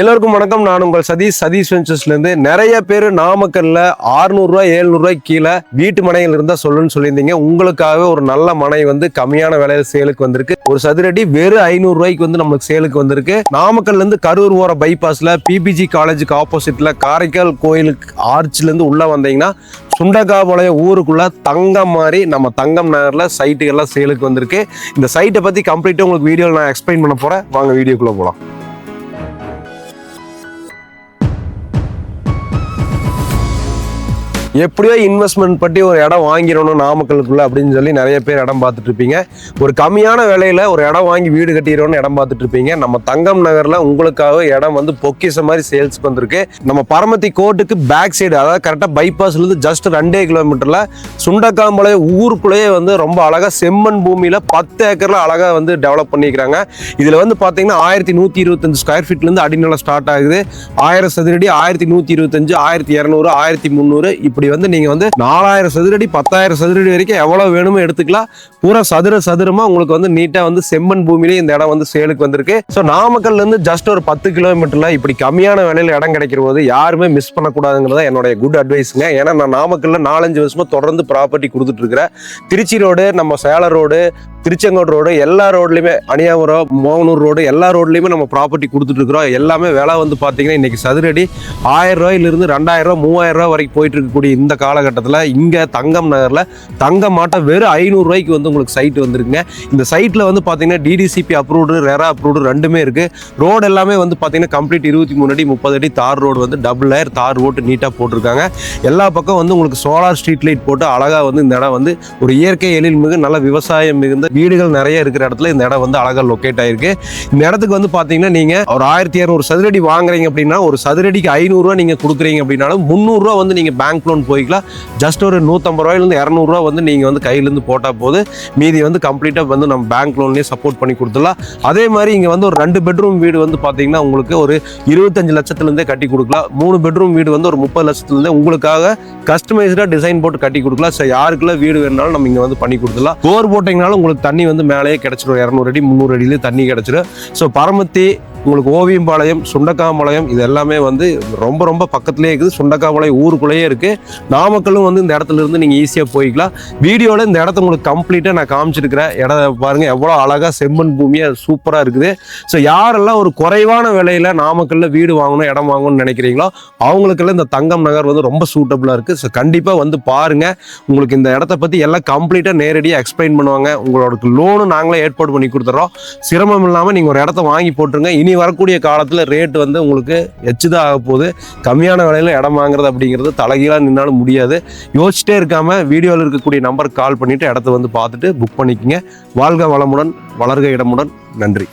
எல்லோருக்கும் வணக்கம். நான் உங்கள் சதீஷ். சதீஷ் வெஞ்சர்ஸ்லேருந்து நிறைய பேர் நாமக்கல்ல 600 ரூபாய் 700 ரூபாய் கீழே வீட்டு மனைகள் இருந்தால் சொல்லுன்னு சொல்லியிருந்தீங்க. உங்களுக்காகவே ஒரு நல்ல மனை வந்து கம்மியான விலையில் சேலுக்கு வந்திருக்கு. ஒரு சதுரடி வெறும் ஐநூறுரூவாய்க்கு வந்து நம்மளுக்கு சேலுக்கு வந்திருக்கு. நாமக்கல்லேருந்து கரூர் ஓர பைபாஸில் பிபிஜி காலேஜுக்கு ஆப்போசிட்டில் காரைக்கால் கோயிலுக்கு ஆர்ச்சிலேருந்து உள்ளே வந்தீங்கன்னா சுண்டக்காபாளைய ஊருக்குள்ள தங்கம் மாதிரி நம்ம தங்கம் நகரில் சைட்டுகள்லாம் சேலுக்கு வந்திருக்கு. இந்த சைட்டை பற்றி கம்ப்ளீட்டாக உங்களுக்கு வீடியோவில் நான் எக்ஸ்பிளைன் பண்ண போகிறேன் வாங்க வீடியோக்குள்ளே போகலாம் எப்படியோ இன்வெஸ்ட்மெண்ட் பற்றி ஒரு இடம் வாங்கிடணும் நாமக்கலுக்குள்ள அப்படின்னு சொல்லி நிறைய பேர் இடம் பார்த்துட்டு இருப்பீங்க. ஒரு கம்மியான விலையில ஒரு இடம் வாங்கி வீடு கட்டிடணும்னு இடம் பார்த்துட்டு இருப்பீங்க. நம்ம தங்கம் நகர்ல உங்களுக்காக இடம் வந்து பொக்கிச மாதிரி சேல்ஸ்க்கு வந்திருக்கு. நம்ம பரமத்தி கோர்ட்டுக்கு பேக் சைடு அதாவது கரெக்டாக பைபாஸ்ல இருந்து ஜஸ்ட் ரெண்டே கிலோமீட்டர்ல சுண்டக்காம்பாளைய ஊருக்குள்ளேயே வந்து ரொம்ப அழகா செம்மண் பூமியில பத்து ஏக்கர்ல அழகா வந்து டெவலப் பண்ணிக்கிறாங்க இதுல வந்து பாத்தீங்கன்னா ஆயிரத்தி நூத்தி இருபத்தஞ்சு ஸ்கொயர் ஃபீட்ல இருந்து அடிநிலம் ஸ்டார்ட் ஆகுது. ஆயிரம் சதுரடி ஆயிரத்தி நூத்தி இருபத்தஞ்சு ஆயிரத்தி இரநூறு ஆயிரத்தி முந்நூறு இப்படி வந்து நீங்க வந்து நாலாயிரம் சதுரடி பத்தாயிரம் சதுரடி வரைக்கும் எவ்வளவு வேணுமோ எடுத்துக்கலாம். பூரா சதுர சதுரமா உங்களுக்கு வந்து நீட்டா வந்து செம்மண் பூமியிலே இந்த இடம் வந்து சேலுக்கு வந்திருக்கு. ஸோ நாமக்கல்ல இருந்து ஜஸ்ட் ஒரு பத்து கிலோமீட்டர்ல இப்படி கம்மியான விலையில இடம் கிடைக்கிற போது யாருமே மிஸ் பண்ணக்கூடாதுங்கிறத என்னுடைய குட் அட்வைஸுங்க ஏன்னா நான் நாமக்கல்ல நாலஞ்சு வருஷமா தொடர்ந்து ப்ராப்பர்ட்டி கொடுத்துட்டு இருக்கிறேன். திருச்சி ரோடு நம்ம சேலம் ரோடு திருச்செங்கோடு ரோடு எல்லா ரோட்லையுமே அணியாபுரம் மோகனூர் ரோடு எல்லா ரோட்லையுமே நம்ம ப்ராப்பர்ட்டி கொடுத்துட்ருக்குறோம் எல்லாமே விலை வந்து பார்த்தீங்கன்னா இன்னைக்கு சதுரடி ஆயிரம் ரூபாயிலிருந்து ரெண்டாயிரம் ரூபா மூவாயிரம் ரூபா வரைக்கும் போயிட்டு இருக்கக்கூடிய இந்த காலகட்டத்தில் இங்கே தங்கம் நகரில் தங்கம் மாட்டம் வெறும் ஐநூறுரூவாய்க்கு வந்து உங்களுக்கு சைட் வந்துருக்குங்க. இந்த சைட்டில் வந்து பார்த்தீங்கன்னா டிடிசிபி அப்ரூவ்டு ரெரா அப்ரூவ்டு ரெண்டுமே இருக்குது ரோடு எல்லாமே வந்து பார்த்தீங்கன்னா கம்ப்ளீட் இருபத்தி மூணு அடி முப்பது அடி தார் ரோடு வந்து டபுள் லேயர் தார் ரோட்டு நீட்டாக போட்டிருக்காங்க. எல்லா பக்கம் வந்து உங்களுக்கு சோலார் ஸ்ட்ரீட் லைட் போட்டு அழகாக வந்து இந்த இடம் வந்து ஒரு இயற்கை எழில் மிகு நல்ல விவசாயம் மிகுந்த வீடுகள் நிறைய இருக்கிற இடத்துல இந்த இடம் வந்து அழகாக லொக்கேட் ஆயிருக்கு. இந்த இடத்துக்கு வந்து பார்த்தீங்கன்னா நீங்கள் ஒரு ஆயிரத்தி இரநூறு சதுரடி வாங்குறீங்க அப்படின்னா ஒரு சதுரடிக்கு ஐநூறுரூவா நீங்கள் கொடுக்குறீங்க அப்படின்னாலும் முந்நூறுரூவா வந்து நீங்கள் பேங்க் லோன் போய்க்கலாம். ஜஸ்ட் ஒரு நூற்றம்பது ரூபாயிலேருந்து இரநூறுவா வந்து நீங்கள் வந்து கையிலேருந்து போட்டால் போது மீதி வந்து கம்ப்ளீட்டாக வந்து நம்ம பேங்க் லோன்லேயே சப்போர்ட் பண்ணி கொடுத்துடலாம். அதே மாதிரி இங்கே வந்து ஒரு ரெண்டு பெட்ரூம் வீடு வந்து பார்த்தீங்கன்னா உங்களுக்கு ஒரு இருபத்தஞ்சு லட்சத்துலேருந்தே கட்டி கொடுக்கலாம். மூணு பெட்ரூம் வீடு வந்து ஒரு முப்பது லட்சத்துலேருந்தே உங்களுக்காக கஸ்டமைஸ்டாக டிசைன் போட்டு கட்டி கொடுக்கலாம். ஸோ யாருக்குள்ள வீடு வேணுனாலும் நம்ம இங்கே வந்து பண்ணி கொடுத்துடலாம். போர் போட்டிங்கனாலும் உங்களுக்கு தண்ணி வந்து மேலேயே கிடச்சிடும் இரநூறு அடி முந்நூறு அடியிலே தண்ணி கிடச்சிடும் ஸோ பரமத்தி உங்களுக்கு ஓவியம்பாளையம் சுண்டக்காம்பாளையம் இது எல்லாமே வந்து ரொம்ப ரொம்ப பக்கத்துலேயே இருக்குது. சுண்டக்காம்பாளையம் ஊருக்குள்ளேயே இருக்குது நாமக்கல்லும் வந்து இந்த இடத்துல இருந்து நீங்கள் ஈஸியாக போய்க்கலாம். வீடியோவில் இந்த இடத்த உங்களுக்கு கம்ப்ளீட்டாக நான் காமிச்சிருக்கிறேன். இடம் பாருங்கள் எவ்வளோ அழகாக செம்மண் பூமியாக சூப்பராக இருக்குது. ஸோ யாரெல்லாம் ஒரு குறைவான விலையில் நாமக்கல்ல வீடு வாங்கணும் இடம் வாங்கணும்னு நினைக்கிறீங்களோ அவங்களுக்கெல்லாம் இந்த தங்கம் நகர் வந்து ரொம்ப சூட்டபுளாக இருக்குது ஸோ கண்டிப்பாக வந்து பாருங்கள் உங்களுக்கு இந்த இடத்த பற்றி எல்லாம் கம்ப்ளீட்டாக நேரடியாக எக்ஸ்பிளைன் பண்ணுவாங்க. உங்களோட லோனும் நாங்களே ஏற்பாடு பண்ணி கொடுத்துறோம். சிரமம் இல்லாமல் நீங்கள் ஒரு இடத்த வாங்கி போட்டுருங்க. இனி வரக்கூடிய காலத்தில் ரேட் வந்து உங்களுக்கு எச்சுதான் ஆக போகுது. கம்மியான விலையில் இடம் வாங்குறது அப்படிங்கிறது தலைகீழாக நின்னாலும் முடியாது. யோசிச்சிட்டே இருக்காம வீடியோவில் இருக்கக்கூடிய நம்பருக்கு கால் பண்ணிவிட்டு இடத்த வந்து பார்த்துட்டு புக் பண்ணிக்கோங்க. வாழ்க வளமுடன் வளர்க இடமுடன். நன்றி.